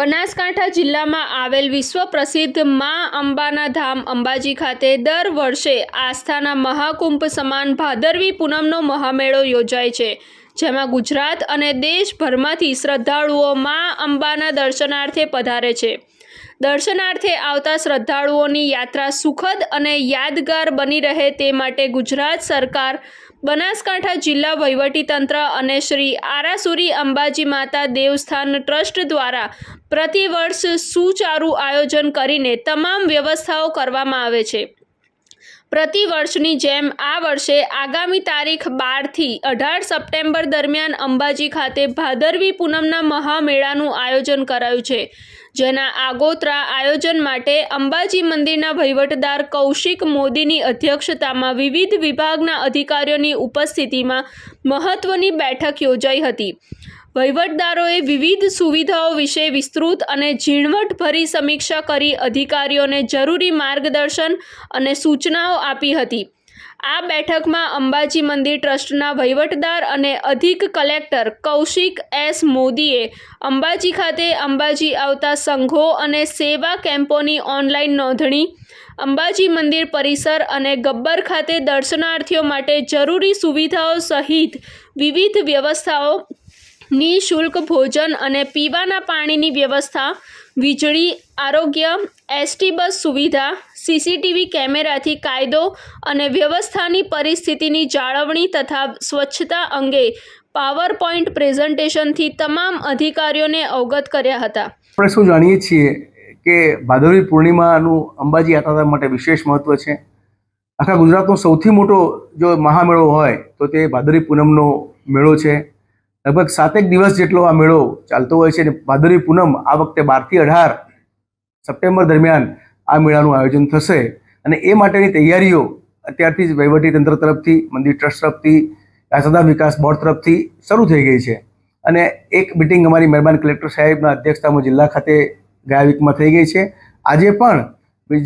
બનાસકાંઠા જિલ્લામાં આવેલ વિશ્વ પ્રસિદ્ધ મા અંબાના ધામ અંબાજી ખાતે દર વર્ષે આસ્થાના મહાકુંભ સમાન ભાદરવી પૂનમનો મહામેળો યોજાય છે, જેમાં ગુજરાત અને દેશભરમાંથી શ્રદ્ધાળુઓ મા અંબાના દર્શનાર્થે પધારે છે. દર્શનાર્થે આવતા શ્રદ્ધાળુઓની યાત્રા સુખદ અને યાદગાર બની રહે તે માટે ગુજરાત સરકાર, બનાસકાંઠા જિલ્લા વહીવટીતંત્ર અને શ્રી આરાસુરી અંબાજી માતા દેવસ્થાન ટ્રસ્ટ દ્વારા પ્રતિવર્ષ સુચારું આયોજન કરીને તમામ વ્યવસ્થાઓ કરવામાં આવે છે. પ્રતિ વર્ષની જેમ આ વર્ષે આગામી તારીખ બારથી અઢાર સપ્ટેમ્બર દરમિયાન અંબાજી ખાતે ભાદરવી પૂનમના મહામેળાનું આયોજન કરાયું છે, જેના આગોતરા આયોજન માટે અંબાજી મંદિરના વહીવટદાર કૌશિક મોદીની અધ્યક્ષતામાં વિવિધ વિભાગના અધિકારીઓની ઉપસ્થિતિમાં મહત્વની બેઠક યોજાઈ હતી. વહીવટદારોએ વિવિધ સુવિધાઓ વિશે વિસ્તૃત અને ઝીણવટભરી સમીક્ષા કરી અધિકારીઓને જરૂરી માર્ગદર્શન અને સૂચનાઓ આપી હતી. આ બેઠકમાં અંબાજી મંદિર ટ્રસ્ટના વહીવટદાર અને અધિક કલેક્ટર કૌશિક એસ મોદીએ અંબાજી ખાતે અંબાજી આવતા સંઘો અને સેવા કેમ્પોની ઓનલાઈન નોંધણી, અંબાજી મંદિર પરિસર અને ગબ્બર ખાતે દર્શનાર્થીઓ માટે જરૂરી સુવિધાઓ સહિત વિવિધ વ્યવસ્થાઓ નિઃશુલ્ક ભોજન અને પીવાના પાણીની વ્યવસ્થા, વીજળી, આરોગ્ય, એસટી બસ સુવિધા, સીસીટીવી કેમેરાથી કાયદો અને વ્યવસ્થાની પરિસ્થિતિની જાળવણી તથા સ્વચ્છતા અંગે પાવર પોઈન્ટ પ્રેઝન્ટેશનથી તમામ અધિકારીઓને અવગત કર્યા હતા. આપણે શું જાણીએ છીએ કે ભાદરવી પૂર્ણિમાનું અંબાજી યાત્રા માટે વિશેષ મહત્વ છે? આખા ગુજરાતનો સૌથી મોટો જો મહામેળો હોય તો તે ભાદરવી પૂનમનો મેળો છે. લગભગ સાતેક દિવસ જેટલો આ મેળો ચાલતો હોય છે અને ભાદરવી પૂનમ આ વખતે બારથી અઢાર સપ્ટેમ્બર દરમિયાન આ મેળાનું આયોજન થશે. અને એ માટેની તૈયારીઓ અત્યારથી જ વહીવટી તંત્ર તરફથી, મંદિર ટ્રસ્ટ તરફથી યાત્રાધામ વિકાસ બોર્ડ તરફથી શરૂ થઈ ગઈ છે. અને એક મિટિંગ અમારી મહેરબાન કલેક્ટર સાહેબના અધ્યક્ષતામાં જિલ્લા ખાતે ગયા વીકમાં થઈ ગઈ છે. આજે પણ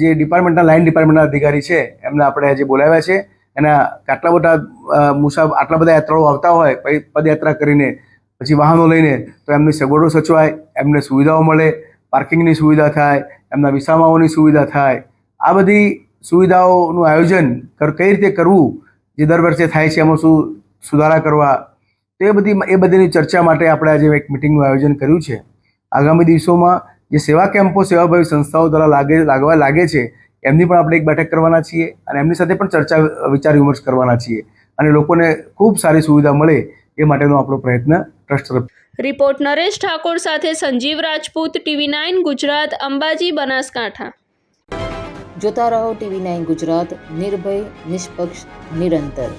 જે ડિપાર્ટમેન્ટના, લાઇન ડિપાર્ટમેન્ટના અધિકારી છે, એમને આપણે આજે બોલાવ્યા છે. એના આટલા બધા મુસાફ આટલા બધા યાત્રાળુ આવતા હોય પછી પદયાત્રા કરીને, પછી વાહનો લઈને, તો એમની સગવડો સચવાય, એમને સુવિધાઓ મળે, પાર્કિંગની સુવિધા થાય, એમના વિસામાઓની સુવિધા થાય. આ બધી સુવિધાઓનું આયોજન કઈ રીતે કરવું, જે દર વર્ષે થાય છે, એમાં શું સુધારા કરવા, તો એ બધી એ બધીની ચર્ચા માટે આપણે આજે એક મિટિંગનું આયોજન કર્યું છે. આગામી દિવસોમાં જે સેવા કેમ્પો સેવાભાવી સંસ્થાઓ દ્વારા લાગે, લાગવા લાગે છે એમની પણ આપણે એક બેઠક કરવાના છીએ અને એમની સાથે પણ ચર્ચા વિચાર વિમર્શ કરવાના છીએ અને લોકોને ખૂબ સારી સુવિધા મળે એ માટેનો આપણો પ્રયત્ન ટ્રસ્ટ તરફ રિપોર્ટ નરેશ ઠાકોર સાથે સંજીવ રાજપૂત ટીવી નાઇન ગુજરાત અંબાજી બનાસકાંઠા. જોતા રહો ટીવી નાઇન ગુજરાત નિર્ભય નિષ્પક્ષ નિરંતર.